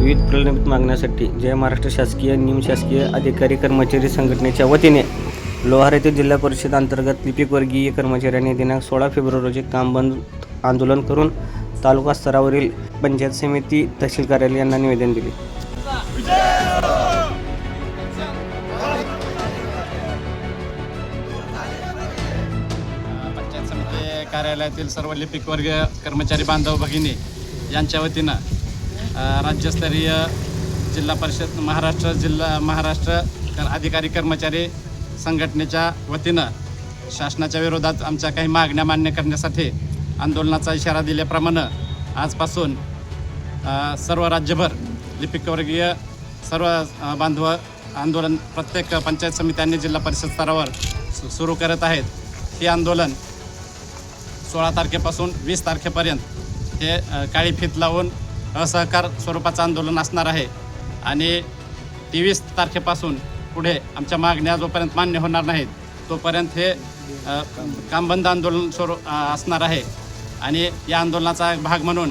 विविध प्रलंबित मागण्यासाठी जय महाराष्ट्र शासकीय निमशासकीय अधिकारी कर्मचारी संघटनेच्या वतीने लोहार येथील जिल्हा परिषद अंतर्गत लिपिकवर्गीय कर्मचाऱ्यांनी दिनांक सोळा फेब्रुवारी रोजी काम बंद आंदोलन करून तालुका स्तरावरील पंचायत समिती तहसील कार्यालय यांना निवेदन दिले. पंचायत समिती कार्यालयातील सर्व लिपिक वर्ग कर्मचारी बांधव भगिनी यांच्या वतीनं राज्यस्तरीय जिल्हा परिषद महाराष्ट्र जिल्हा महाराष्ट्र कर- अधिकारी कर्मचारी संघटनेच्या वतीनं शासनाच्या विरोधात आमच्या काही मागण्या मान्य करण्यासाठी आंदोलनाचा इशारा दिल्याप्रमाणे आजपासून सर्व राज्यभर लिपिकवर्गीय सर्व बांधव आंदोलन प्रत्येक पंचायत समित्यांनी जिल्हा परिषद स्तरावर सु- सुरू करत आहेत. हे आंदोलन सोळा तारखेपासून वीस तारखेपर्यंत हे काळी फीत लावून असहकार स्वरूपाचं आंदोलन असणार आहे. आणि तेवीस तारखेपासून पुढे आमच्या मागण्या जोपर्यंत मान्य होणार नाहीत तोपर्यंत हे काम कामबंद आंदोलन स्वरू असणार आहे. आणि या आंदोलनाचा एक भाग म्हणून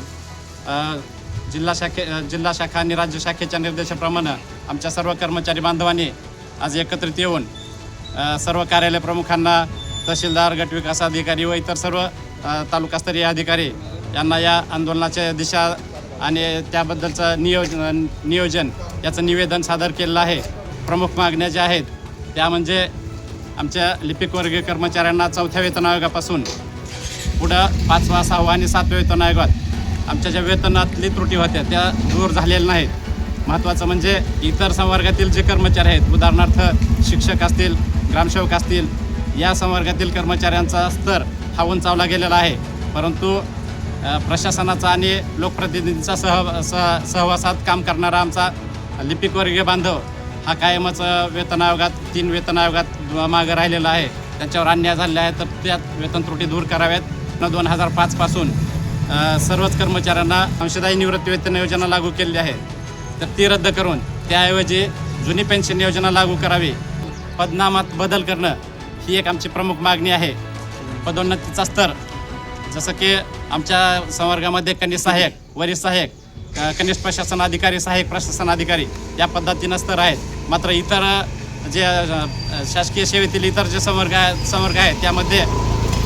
जिल्हा शाखे जिल्हा शाखा आणि राज्य शाखेच्या निर्देशाप्रमाणे आमच्या सर्व कर्मचारी बांधवांनी आज एकत्रित येऊन सर्व कार्यालय प्रमुखांना तहसीलदार गटविकास अधिकारी व इतर सर्व तालुकास्तरीय अधिकारी यांना या आंदोलनाच्या दिशा आणि त्याबद्दलचं नियोजन नियोजन याचं निवेदन सादर केलेलं आहे. प्रमुख मागण्या ज्या आहेत त्या म्हणजे आमच्या लिपिकवर्गीय कर्मचाऱ्यांना चौथ्या वेतन आयोगापासून पुढं पाचवा सहावा आणि सातव्या वेतन आयोगात आमच्या ज्या वेतनातली त्रुटी होत्या त्या दूर झालेल्या नाहीत. महत्त्वाचं म्हणजे इतर संवर्गातील जे कर्मचारी आहेत उदाहरणार्थ शिक्षक असतील ग्रामसेवक असतील या संवर्गातील कर्मचाऱ्यांचा स्तर हा उंचावला गेलेला आहे. परंतु प्रशासनाचा आणि लोकप्रतिनिधींचा सह सह सहवासात काम करणारा आमचा लिपिकवर्गीय बांधव हा कायमच वेतन आयोगात तीन वेतन आयोगात मागं राहिलेला आहे. त्यांच्यावर अन्याय झालेला आहे तर त्यात वेतन त्रुटी दूर कराव्यात. न दोन हजार पाचपासून सर्वच कर्मचाऱ्यांना अंशदायी निवृत्ती वेतन योजना लागू केलेली आहे. तर ती रद्द करून त्याऐवजी जुनी पेन्शन योजना लागू करावी. पदनामात बदल करणं ही एक आमची प्रमुख मागणी आहे. पदोन्नतीचा स्तर जसं की आमच्या संवर्गामध्ये कनिष्ठ सहाय्यक वरिष्ठ सहाय्यक कनिष्ठ प्रशासन अधिकारी सहाय्यक प्रशासन अधिकारी या पद्धतीनं स्तर आहेत. मात्र इतर जे शासकीय सेवेतील इतर जे संवर्ग संवर्ग आहेत त्यामध्ये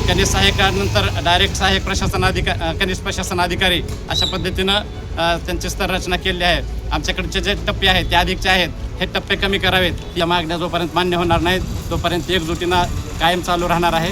कनिष्ठ सहाय्यकानंतर डायरेक्ट सहाय्यक प्रशासन अधिका कनिष्ठ प्रशासन अधिकारी अशा पद्धतीनं त्यांची स्तर रचना केली आहे. आमच्याकडचे जे टप्पे आहेत ते अधिकचे आहेत. हे टप्पे कमी करावेत. या मागण्या जोपर्यंत मान्य होणार नाहीत तोपर्यंत एकजुटीनं कायम चालू राहणार आहे.